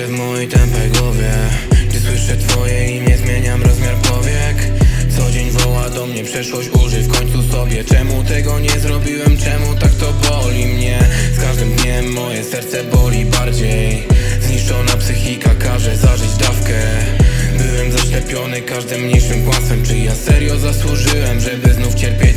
ciągle w mojej tępej głowie. Gdy słyszę twoje imię zmieniam rozmiar powiek. Co dzień woła do mnie przeszłość użyj w końcu sobie. Czemu tego nie zrobiłem, czemu tak to boli mnie? Z każdym dniem moje serce boli bardziej. Zniszczona psychika każe zażyć dawkę. Byłem zaślepiony każdym mniejszym kłamstwem Czy ja serio zasłużyłem, żeby znów cierpieć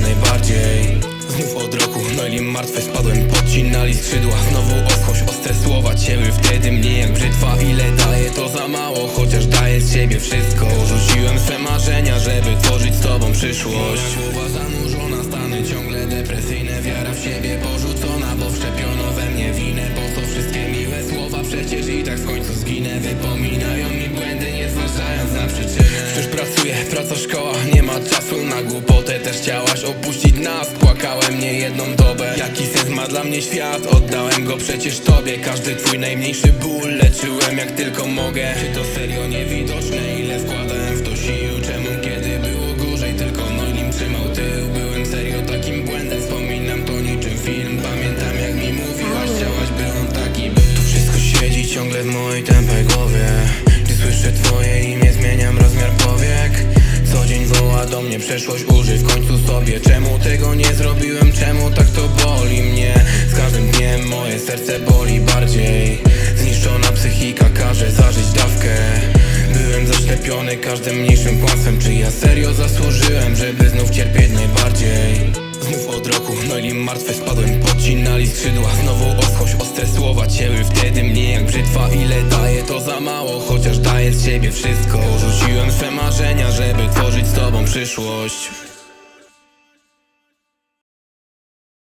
martwy spadłem Podcinali skrzydła, znowu oschłość Ostre słowa cięły wtedy mnie jak brzytwa Ile daje to za mało, chociaż daję z siebie wszystko. Rzuciłem swe marzenia, żeby tworzyć z tobą przyszłość. Głowa zanurzona, stany ciągle depresyjne Wiara w siebie porzucona, bo wszczepiono we mnie winę Po co wszystkie miłe słowa, przecież i tak w końcu zginę Wypominają mi błędy, nie zważając na przyczynę. Wciąż pracuję, praca szkoła, nie ma czasu na głupotę Też chciałaś opuścić nas, płakałem nie jedną dobę. Jaki sens ma dla mnie świat, oddałem go przecież tobie. Każdy twój najmniejszy ból, leczyłem jak tylko mogę. Czy to serio niewidoczne, ile wkładałem w to sił? Czemu kiedy było gorzej, tylko Noilim trzymał tył? Byłem serio takim błędem, wspominam to niczym film. Pamiętam jak mi mówiłaś, chciałaś by on taki był. Tu wszystko siedzi ciągle w mojej tępej głowie. Gdy słyszę twoje do mnie przeszłość użyj. W końcu sobie Czemu tego nie zrobiłem, czemu tak to boli mnie? Z każdym dniem moje serce boli bardziej. Zniszczona psychika każe zażyć dawkę. Byłem zaślepiony każdym mniejszym kłamstwem Czy ja serio zasłużyłem, żeby znów cierpieć najbardziej? Znów od roku, no i martwy spadłem Podcinali skrzydła, brzytwa Ile daje to za mało, chociaż daję z siebie wszystko. Rzuciłem swe marzenia, żeby tworzyć z tobą przyszłość